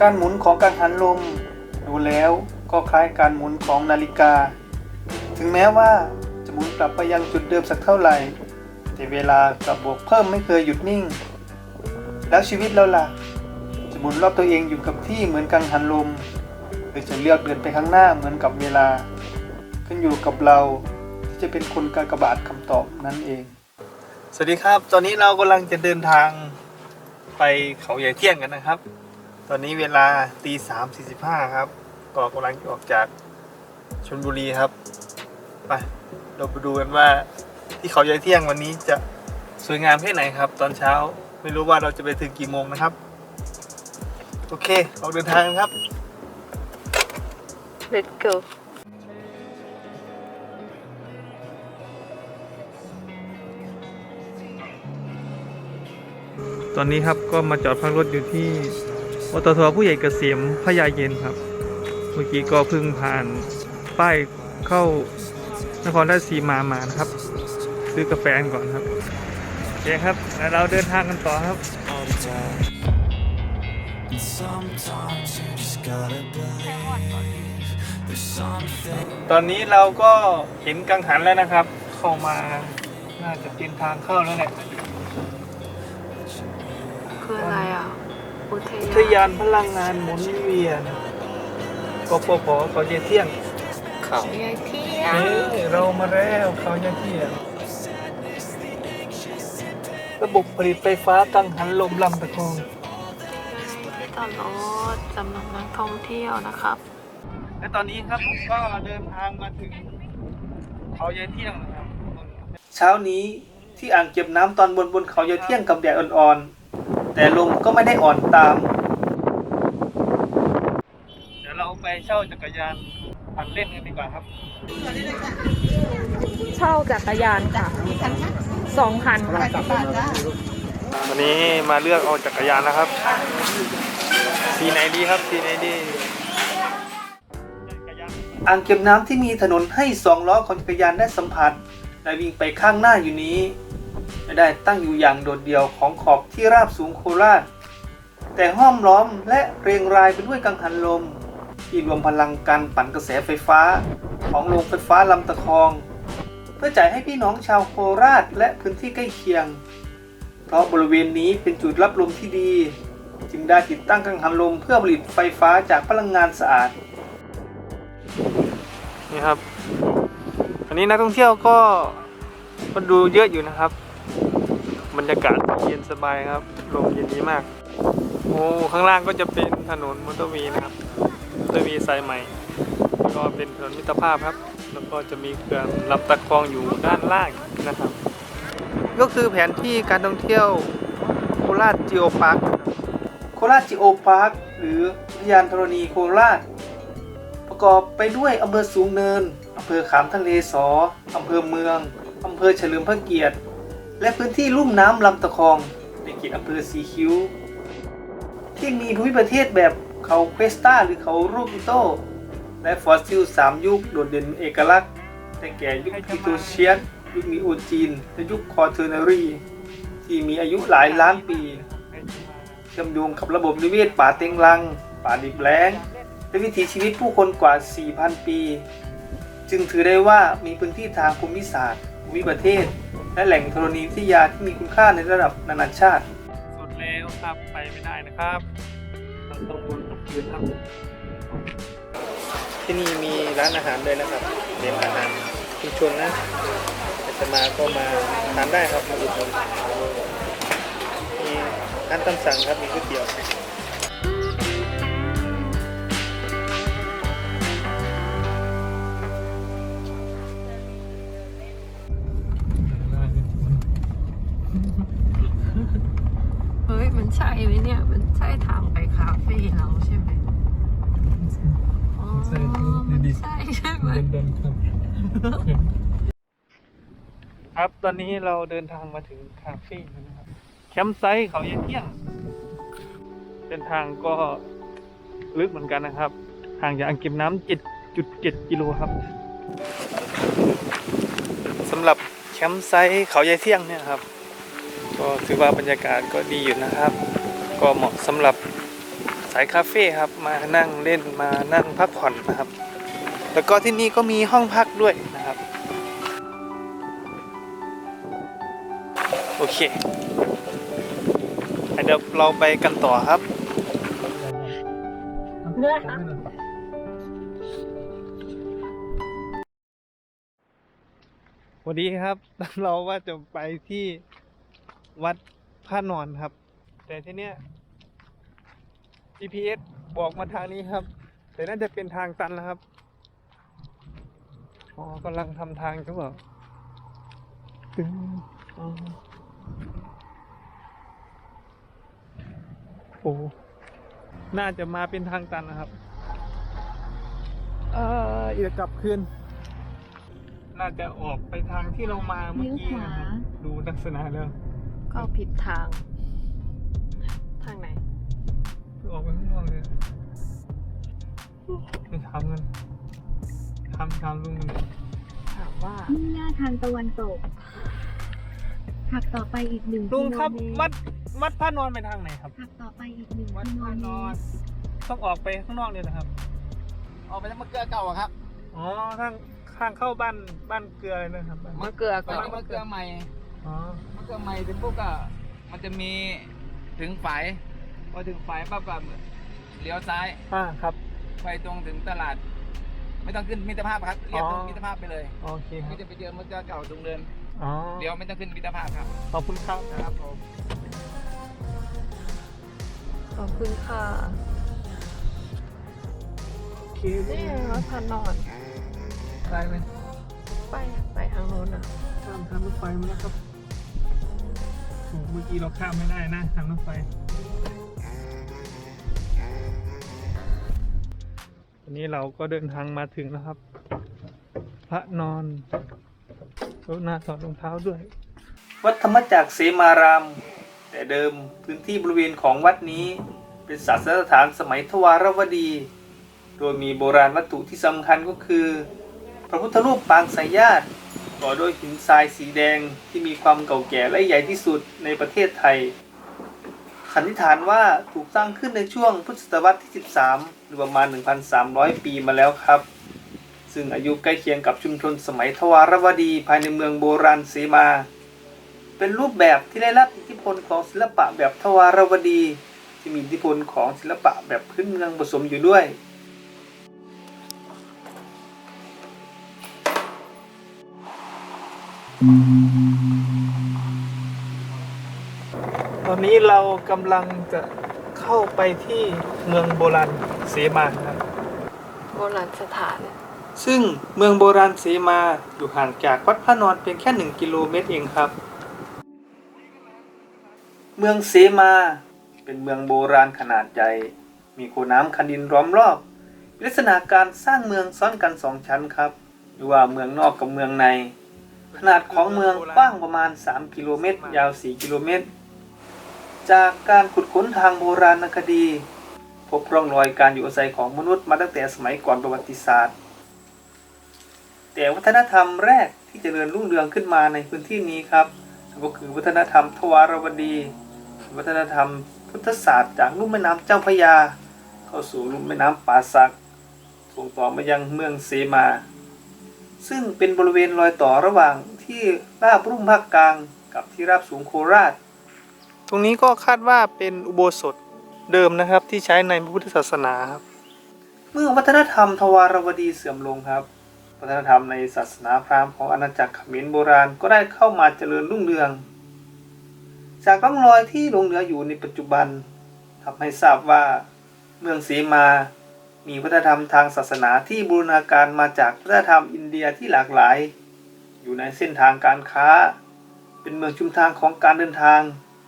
การหมุนของกังหันลม ดูแล้วก็คล้ายการหมุนของนาฬิกา ถึงแม้ว่าจะหมุนกลับไปยังจุดเดิมสักเท่าไหร่ แต่เวลากลับบวกเพิ่มไม่เคยหยุดนิ่ง แล้วชีวิตเราล่ะ จะหมุนรอบตัวเองอยู่กับที่เหมือนกังหันลม หรือจะเลือกเดินไปข้างหน้าเหมือนกับเวลา ขึ้นอยู่กับเราที่จะเป็นคนกากบาทคำตอบนั่นเอง สวัสดีครับ ตอนนี้เรากำลังจะเดินทางไปเขาใหญ่เที่ยงกันนะครับ ตอนนี้เวลาตีสามสี่สิบห้าครับก็กำลังจะออกจากชลบุรีครับ ไปเราไปดูกันว่าที่เขาใหญ่เที่ยงวันนี้จะสวยงามแค่ไหนครับ ตอนเช้าไม่รู้ว่าเราจะไปถึงกี่โมงนะครับ โอเคออกเดินทางกันครับ Let's go ตอนนี้ครับก็มาจอดพักรถอยู่ที่ ปตทผู้ใหญ่เกษมพญาเย็นครับ เมื่อกี้ก็เพิ่งผ่านป้ายเข้านครราชสีมามานะครับ ซื้อกาแฟกันก่อนครับโอเคครับแล้วเราเดินทางกันต่อครับ all the time. And sometimes you just gotta believe there's something. ตอนนี้เราก็เห็นกังหันแล้วนะครับ เข้ามาน่าจะเป็นทางเข้าแล้วแหละคืออะไรอะ อุททยานยานพลังงานหมุนเวียนกปพเขาเยเที่ยงเขาใหญ่เที่ยงเฮ้ยเรามาแล้วเขาเยเที่ยง ระบบผลิตไฟฟ้ากังหันลมลำตะคองตลอดสำหรับนักท่องเที่ยวนะครับ และตอนนี้ครับผมก็เดินทางมาถึงเขาเยเที่ยงนะครับ เช้านี้ที่อ่างเก็บน้ำตอนบนบนเขาเยเที่ยงกับแดดอ่อนๆ แต่ลมก็ไม่ได้อ่อนตาม เดี๋ยวเราไปเช่าจักรยานปั่นเล่นกันดีกว่าครับ เช่าจักรยานค่ะสองคันค่ะวันนี้มาเลือกเอาจักรยานนะครับ สีไหนดีครับ สีไหนดี อ่างเก็บน้ำที่มีถนนให้สองล้อของจักรยานได้สัมผัสและวิ่งไปข้างหน้าอยู่นี้ ไม่ได้ตั้งอยู่อย่างโดดเดี่ยวของขอบที่ราบสูงโคราช แต่ห้อมล้อมและเรียงรายไปด้วยกังหันลม ที่รวมพลังการปั่นกระแสไฟฟ้า ของโรงไฟฟ้าลำตะคอง เพื่อจ่ายให้พี่น้องชาวโคราชและพื้นที่ใกล้เคียง เพราะบริเวณนี้เป็นจุดรับลมที่ดี จึงได้ติดตั้งกังหันลมเพื่อผลิตไฟฟ้าจากพลังงานสะอาดนี่ครับอันนี้นักท่องเที่ยวก็ก็ดูเยอะอยู่นะครับ บรรยากาศเย็นสบายครับลมเย็นดีมาก โอ้ข้างล่างก็จะเป็นถนนมอเตอร์วย์นะครับมอเตอร์วย์สายใหม่ ก็เป็นถนนมิตรภาพครับ แล้วก็จะมีเขื่อนลำตะคองอยู่ด้านล่างนะครับ ก็คือแผนที่การท่องเที่ยวโคราชจิโอพาร์คโคราชจิโอพาร์คหรืออุทยานธรณีโคราช ประกอบไปด้วยอำเภอสูงเนินอำเภอขามทะเลสออำเภอเมืองอำเภอเฉลิมพระเกียรติ และพื้นที่ลุ่มน้ำลำตะคองในเขตอำเภอสีคิ้ว ที่มีภูมิประเทศแบบเขาเควสตาหรือเขารูกิโต และฟอสซิล 3 ยุคโดดเด่นเอกลักษณ์ได้แก่ยุคพิโตเชียนยุคนีโอจีน และยุคคอร์เทอร์นารี ที่มีอายุหลายล้านปี เชื่อมโยงกับระบบนิเวศป่าเต็งรัง ป่าดิบแล้ง และวิถีชีวิตผู้คนกว่า 4,000 ปี จึงถือได้ว่ามีพื้นที่ทางภูมิศาสตร์ภูมิประเทศ และแหล่งธรณีวิทยาที่มีคุณค่าในระดับนานาชาติ สุดแล้วครับไปไม่ได้นะครับต้องต้องบนกับพื้นครับ ที่นี่มีร้านอาหารด้วยนะครับเป็นอาหารชุมชนนะใครจะมาก็มาทานได้ครับมาอุดหนุนมีร้านตามสั่งครับมีก๋วยเตี๋ยว ครับตอนนี้เราเดินทางมาถึงคาเฟ่แล้วนะครับแคมป์ไซต์เขาเย็นเที่ยงเส้นทางก็ลึกเหมือนกันนะครับห่างจากอ่างเก็บน้ำ7.7กิโลครับสำหรับแคมป์ไซต์เขาใหญ่เที่ยงเนี่ยครับ ก็ถือว่าบรรยากาศก็ดีอยู่นะครับ ก็เหมาะสำหรับสายคาเฟ่ครับมานั่งเล่นมานั่งพักผ่อนนะครับ แล้วก็ที่นี่ก็มีห้องพักด้วยนะครับ โอเค เดี๋ยวเราไปกันต่อครับสวัสดีครับเราว่าจะไปที่วัดพระนอนครับ แต่ที่เนี้ย GPS บอกมาทางนี้ครับ แต่น่าจะเป็นทางตันแล้วครับ อ๋อกำลังทำทางเขาบอกตึงอ๋อโอ้น่าจะมาเป็นทางตันนะครับเอออีกกลับคืนน่าจะออกไปทางที่เรามาเมื่อกี้นะครับดูลักษณะแล้วก็ผิดทาง ทางไหนคือออกไปข้างนอกเลยไม่ทำกัน ทำทำลุงกันถามว่ามุ่งหน้าทางตะวันตกขับต่อไปอีกหนึ่งลุงครับกิโลเมตวัดวัดพระนอนไปทางไหนครับ ขับต่อไปอีกหนึ่งวัดกิโลพระเมนอน ตรต้องออกไปข้างนอกเลยนะครับ ออกไปทางมะเกลือเก่าอะครับอ๋อทางข้างเข้าบ้านบ้านเกลือเลยนะครับมะเกลือไปก่อนทางมะเกลือใหม่อ๋อมะเกลือใหม่ถึงปุ๊บก็มันจะมีถึงฝายพอถึงฝายปั๊บก็เลี้ยวซ้ายอ่าครับ ไปตรงถึงตลาด ไม่ต้องขึ้นมิตรภาพครับเรียบตรงอ๋อมิตรภาพไปเลยโอเคคก็รับจะไปเจอมะเกลือเก่าตรงเดินอ๋อเดี๋ยวไม่ต้องขึ้นมิตรภาพครับขอบคุณครับ ครับผม ขอบคุณค่ะโอเคนี่วัดพระนอน ได้ไหมไปไปทางโน้นอะ ข้ามทางรถไฟมาแล้วครับโอ้เมื่อกี้เราข้ามไม่ได้นะทางรถไฟ นี้เราก็เดินทางมาถึงแล้วครับ พระนอนรถหน้าถอดรองเท้าด้วย วัดธรรมจักรเสมาราม แต่เดิมพื้นที่บริเวณของวัดนี้เป็นศาสนสถานสมัยทวารวดี โดยมีโบราณวัตถุที่สำคัญก็คือ พระพุทธรูปปางสายญาติก่อด้วยหินทรายสีแดงที่มีความเก่าแก่และใหญ่ที่สุดในประเทศไทย สันนิษฐานว่าถูกสร้างขึ้นในช่วงพุทธศตวรรษที่ 13 หรือประมาณ 1,300 ปีมาแล้วครับ ซึ่งอายุใกล้เคียงกับชุมชนสมัยทวารวดีภายในเมืองโบราณเสมา เป็นรูปแบบที่ได้รับอิทธิพลของศิลปะแบบทวารวดี ที่มีอิทธิพลของศิลปะแบบพื้นเมืองผสมอยู่ด้วยต อนนี้เรากำลังจะเข้าไปที่เมืองโบราณเสมาครับโบราณสถาน ซึ่งเมืองโบราณเสมาอยู่ห่างจากวัดพระนอนเพียงแค่หนึ่งกิโลเมตรเองครับ เมืองเสมาเป็นเมืองโบราณขนาดใหญ่ มีคูน้ำคันดินล้อมรอบมีลักษณะการสร้างเมืองซ้อนกันสองชั้นครับหรือว่าเมืองนอกกับเมืองใน ขนาดของเมืองกว้างประมาณ 3 กิโลเมตร ยาว 4 กิโลเมตร จากการขุดค้นทางโบราณคดี พบร่องรอยการอยู่อาศัยของมนุษย์มาตั้งแต่สมัยก่อนประวัติศาสตร์ แต่วัฒนธรรมแรกที่จเจริญรุ่งเรืองขึ้นมาในพื้นที่นี้ครับก็คือวัฒนธรรมทวารวดี วัฒนธรรมพุทธศาสตร์จากลุ่มแม่น้ำเจ้าพระยา เข้าสู่ลุ่มแม่น้ำป่าสักส่งต่อมายังเมืองเสมา ซึ่งเป็นบริเวณรอยต่อระหว่างที่ราบรุ่มภาคกลางกับที่ราบสูงโคราช ตรงนี้ก็คาดว่าเป็นอุโบสถเดิมนะครับที่ใช้ในพระพุทธศาสนาครับ เมื่อวัฒนธรรมทวารวดีเสื่อมลงครับ วัฒนธรรมในศาสนาพราหมณ์ของอาณาจักรเขมรโบราณก็ได้เข้ามาเจริญรุ่งเรือง จากร่องรอยที่หลงเหลืออยู่ในปัจจุบันทำให้ทราบว่าเมืองสีมา มีวัฒนธรรมทางศาสนาที่บูรณาการมาจากวัฒนธรรมอินเดียที่หลากหลาย อยู่ในเส้นทางการค้า เป็นเมืองชุมทางของการเดินทาง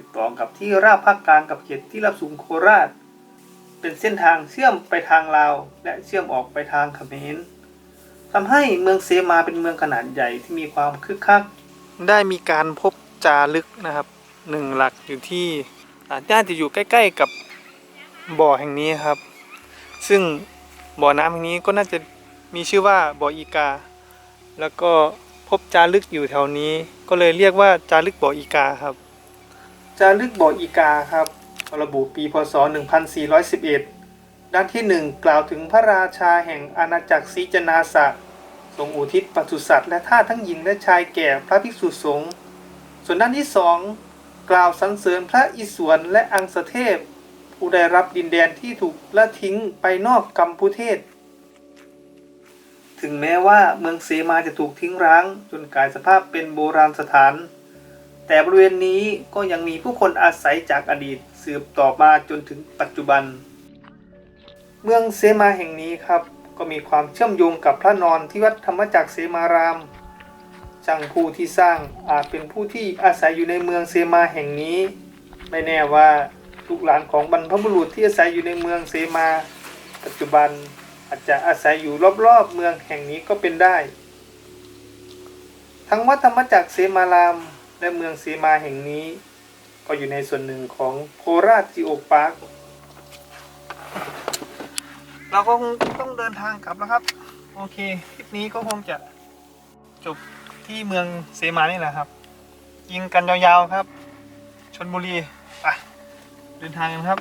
ติดต่อกับที่ราบภาคกลางกับเขตที่ราบสูงโคราช เป็นเส้นทางเชื่อมไปทางลาว และเชื่อมออกไปทางเขมรทำให้เมืองเซมาเป็นเมืองขนาดใหญ่ที่มีความคึกคัก ได้มีการพบจารึกนะครับหนึ่งหลักอยู่ที่น่าจะอยู่ใกล้ ๆกับบ่อแห่งนี้ครับ ซึ่งบ่อน้ำแห่งนี้ก็น่าจะมีชื่อว่าบ่ออีกา แล้วก็พบจารึกอยู่แถวนี้ ก็เลยเรียกว่าจารึกบ่ออีกาครับ จารึกบ่ออีกาครับ ระบุปีพศ 1411 ด้านที่ 1 กล่าวถึงพระราชาแห่งอาณาจักรศรีจนาสะทรงอุทิศปศุสัตว์และท่าทั้งหญิงและชายแก่พระภิกษุสงฆ์ส่วนด้านที่ 2 กล่าวสรรเสริญพระอิศวรและอังสเทพ ผู้ได้รับดินแดนที่ถูกละทิ้งไปนอกกัมพูเทศ ถึงแม้ว่าเมืองเสมาจะถูกทิ้งร้าง จนกลายสภาพเป็นโบราณสถาน แต่บริเวณนี้ก็ยังมีผู้คนอาศัยจากอดีตสืบต่อมาจนถึงปัจจุบัน เมืองเสมาแห่งนี้ครับ ก็มีความเชื่อมโยงกับพระนอนที่วัดธรรมจักรเสมารามช่างผู้ที่สร้างอาจเป็นผู้ที่อาศัยอยู่ในเมืองเสมาแห่งนี้ ไม่แน่ว่าลูกหลานของบรรพบุรุษที่อาศัยอยู่ในเมืองเสมา ปัจจุบันอาจจะอาศัยอยู่รอบๆเมืองแห่งนี้ก็เป็นได้ ทั้งวัดธรรมจักรเสมาราม และเมืองเสมาแห่งนี้ ก็อยู่ในส่วนหนึ่งของโคราชจิโอพาร์คเราก็คงต้องเดินทางกลับแล้วครับ โอเคคลิปนี้ก็คงจะจบที่เมืองเซมานี่แหละครับ ยิงกันยาวๆครับชนบุรีไปเดินทางกันครับ